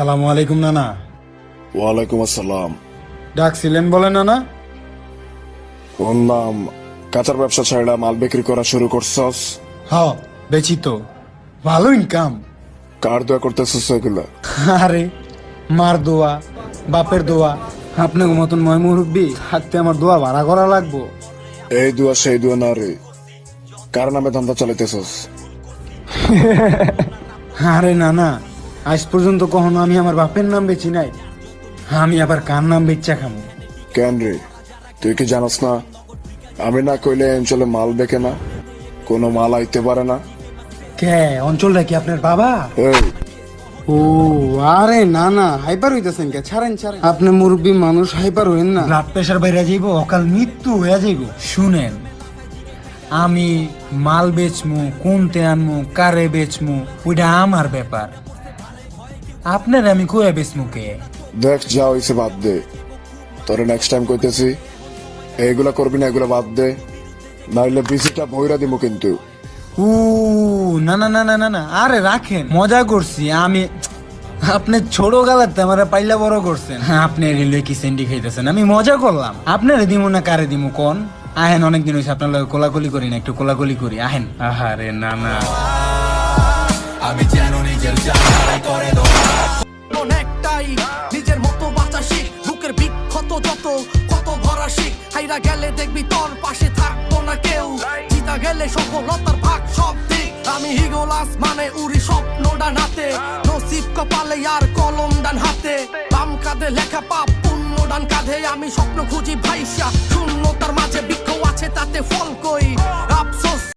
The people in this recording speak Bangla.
আসসালামু আলাইকুম নানা। ওয়ালাইকুম আসসালাম। ডাকছিলেন বলে নানা? নাম কাঁচার ব্যবসা ছাড়া মাল বিক্রি করা শুরু করছস? হ বেচি তো। ভালো ইনকাম কার দোয়া করতেছস এগুলা? আরে মার দোয়া বাপের দোয়া। আপনার মতন ময় মুরব্বী থাকতে আমার দোয়া ভাড়া করা লাগবো। এই দুয়া সেই দুয়া না রে। কার নামে ধান্দা চালাইতেছস? আরে নানা আজ পর্যন্ত কখনো আমি আমার বাপের নাম বেচি নাই। আমি আবার কার নাম বেচা খামো? কেন রে? তুই কি জানাস না? আমি না কইলে অঞ্চলে মাল বেকে না কোনো মাল আইতে পারে না। কে অঞ্চলটা কি আপনার বাবা? এই। ও আরে না না হাইপার হইতেছেন কে? ছাড়েন ছাড়েন। আপনি মুরব্বী মানুষ হাইপার হইন না। ব্লাড প্রেশার বাইরে যাইব অকাল মৃত্যু হয়ে যাইব। শুনেন আমি মাল বেচমু কোনতে আনমু কারে বেচমু ওইটা আমার ব্যাপার। আপনার আমি কয়ে বেচমু কে দেখ যা হইছে বাদ দে। তোরে নেক্সট টাইম কইতেছি এইগুলা করবি না এগুলা বাদ দে। নাইলে বিসিটা বইরা দিমু কিন্তু। উ না না না না না না আরে রাখেন মজা করছি আমি আপনি ছোট গালাতে আমার পাইলা বড় করছেন। হ্যাঁ, আপনি রেলওয়ে কি সেন্ডি খাইতেছেন? আমি মজা করলাম। আপনারে দিমু না কারে দিমু কোন? আহেন অনেকদিন হয়েছে আপনার লগে কোলাকুলি করি না একটু কোলাকুলি করি আহেন। আহারে না না। হাইরা গেলে দেখবি তোর পাশে থাকতো না কেউ। চিতা গেলে সফলতার ভাগ সব দিক আমি হিগোলাস মানে উড়ি স্বপ্ন ডান হাতে নসিব কপালে আর কলম ডান হাতে। বাম কাঁধে লেখা পাপ পুণ্য ডান কাঁধে আমি স্বপ্ন খুঁজি ভাইসা। শূন্যতার মাঝে বৃক্ষ আছে, তাতে ফল কই?